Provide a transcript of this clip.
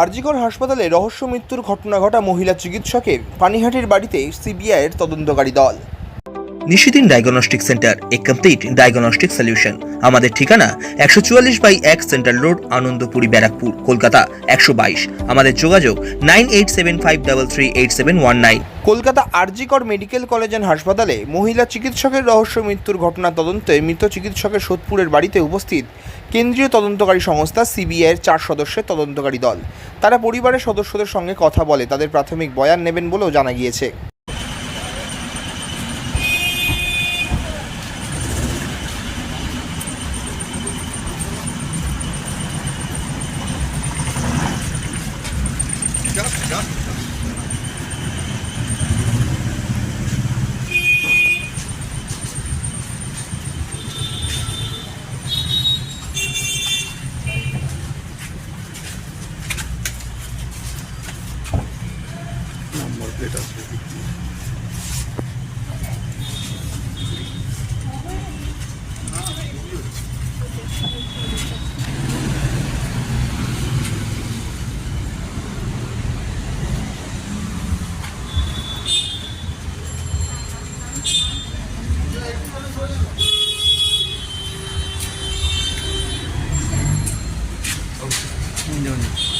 আরজিকর হাসপাতালে রহস্য মৃত্যুর ঘটনা ঘটা মহিলা চিকিৎসকের পানিহাটির বাড়িতে সিবিআইয়ের তদন্তকারী দল। Nishidin diagnostic centre a complete diagnostic solution আমাদের ঠিকানা একশো চুয়াল্লিশ বাই এক সেন্ট্রাল রোড আনন্দপুরি, ব্যারাকপুর, কলকাতা, একশো বাইশ। আমাদের যোগাযোগ nine eight seven five double three eight seven one nine. Kolkata RG Kar medical college and হাসপাতালে মহিলা চিকিৎসকের রহস্য মৃত্যুর ঘটনা তদন্তে মৃত চিকিৎসকের সোদপুরের বাড়িতে উপস্থিত কেন্দ্রীয় তদন্তকারী সংস্থা সিবিআইয়ের চার সদস্যের তদন্তকারী দল। তারা পরিবারের সদস্যদের সঙ্গে কথা বলে তাদের প্রাথমিক বয়ান নেবেন বলেও জানা গিয়েছে। প্লেট আছে Indonesia.